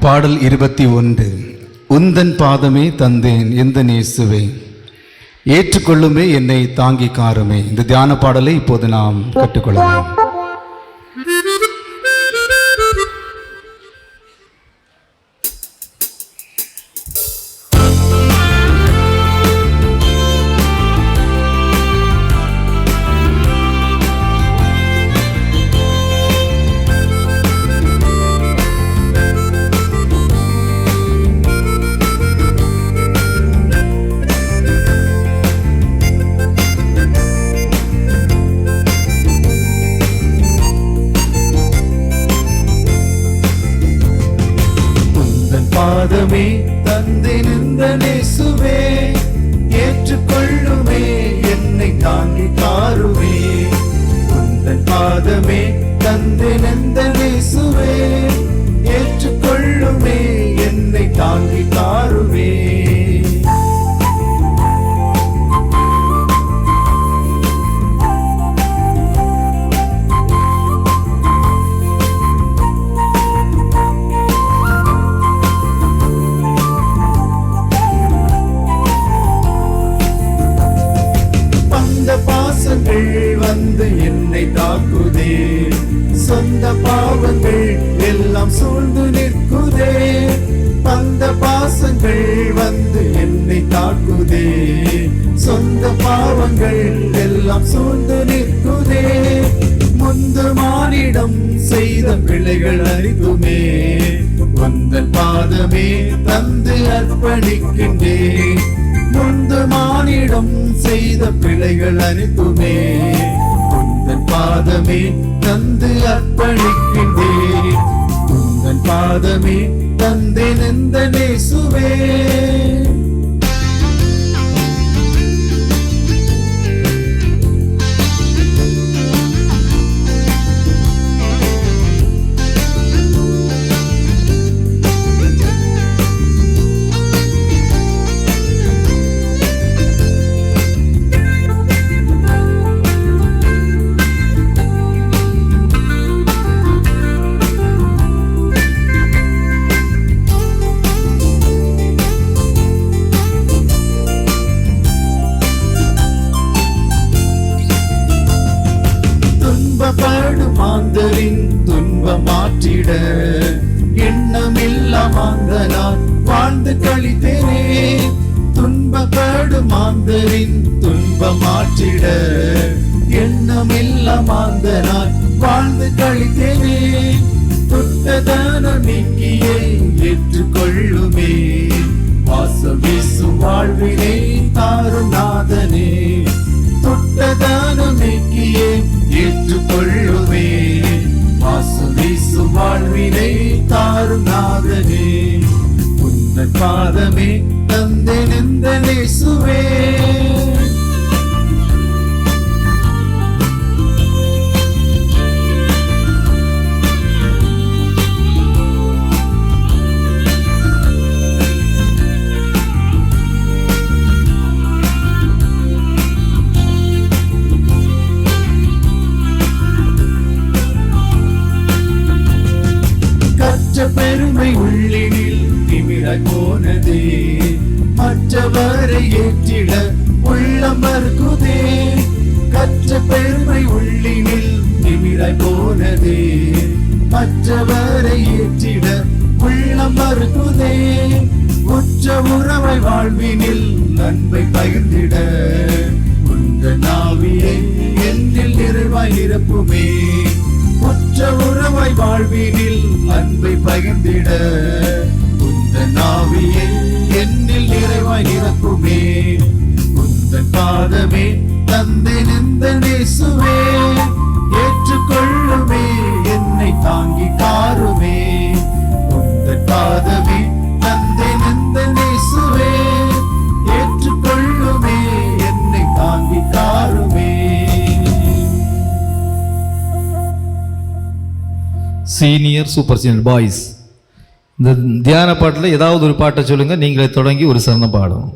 பாடல் இருபத்தி ஒன்று. உந்தன் பாதமே தந்தேன் எந்த நேசுவே. ஏற்றுக்கொள்ளுமே என்னை தாங்கி காருமே இந்த தியான பாடலை இப்போது நாம் கற்றுக்கொள்ளலாம். பாதமே பாதமே தந்திருந்த நேசுவே ஏற்றுக்கொள்ளுமே என்னை தாங்கி காருமே உந்தன் பாதமே வந்து என்னை தாக்குதே. சொந்த பாவங்கள் எல்லாம் சூழ்ந்து நிற்குதே. அந்த பாசங்கள் வந்து என்னை தாக்குதே. சொந்த பாவங்கள் எல்லாம் சூழ்ந்து நிற்குதே. முந்து மானிடம் செய்த பிள்ளைகள் அறிந்துமே வந்த பாதமே தந்து அர்ப்பணிக்கின்றேன் முந்து மானிடம் செய்த பிழைகள் அனைத்துமே உந்தன் பாதமே தந்து அர்ப்பணிக்கின்றேன். உந்தன் பாதமே தந்தேன் எந்த நேசுவே மாற்றிட எண்ணமில்லா மாந்த நான் வாழ்ந்து கழித்தேனே. துன்பப்படும் மாந்தரின் துன்ப மாற்றிட எண்ணமில்லா மாந்த நான் வாழ்ந்து கழித்தேனே. துட்டதான நீக்கியே ஏற்றுக்கொள்ளுமே. வாசம் வீசும் வாழ்வினை தாரும் நாதனே. தொட்டதானம் நீக்கியே ஏற்றுக்கொள்ளுமே. வாழ்வினை தாரும் நாதனே உந்தன் பாதமே தந்தேன் எந்த நேசுவே போனதே. மற்றவரை ஏற்றிட உள்ளம் மறுக்குதே கற்ற பெருமை உள்ளினில் திமிராய் போனதே. மற்றவரை ஏற்றிட உள்ளம் மறுக்குதே உற்ற உறவை வாழ்வினில் நன்மை பகிர்ந்திட. உந்த நாவியை என்னில் நிறைவாய் நிரப்புமே. உற்ற உறவை வாழ்வினில் அன்பை பகிர்ந்திட. உந்தன் நாவியை என்னில் நிறைவாய் நிரப்புமே உந்தன் பாதமே தந்தை நிந்த நேசுவே. ஏற்றுக்கொள்ளுமே என்னை தாங்கி காருமே. உந்தன் பாதமே தந்தை நிந்த நேசுவே. ஏற்றுக்கொள்ளுமே என்னை தாங்கி காருமே. சீனியர் சூப்பர் சீனியர் பாய்ஸ் இந்த தியான பாட்டில் ஏதாவது ஒரு பாட்டை சொல்லுங்கள் நீங்களே தொடங்கி ஒரு சரணம் பாடும்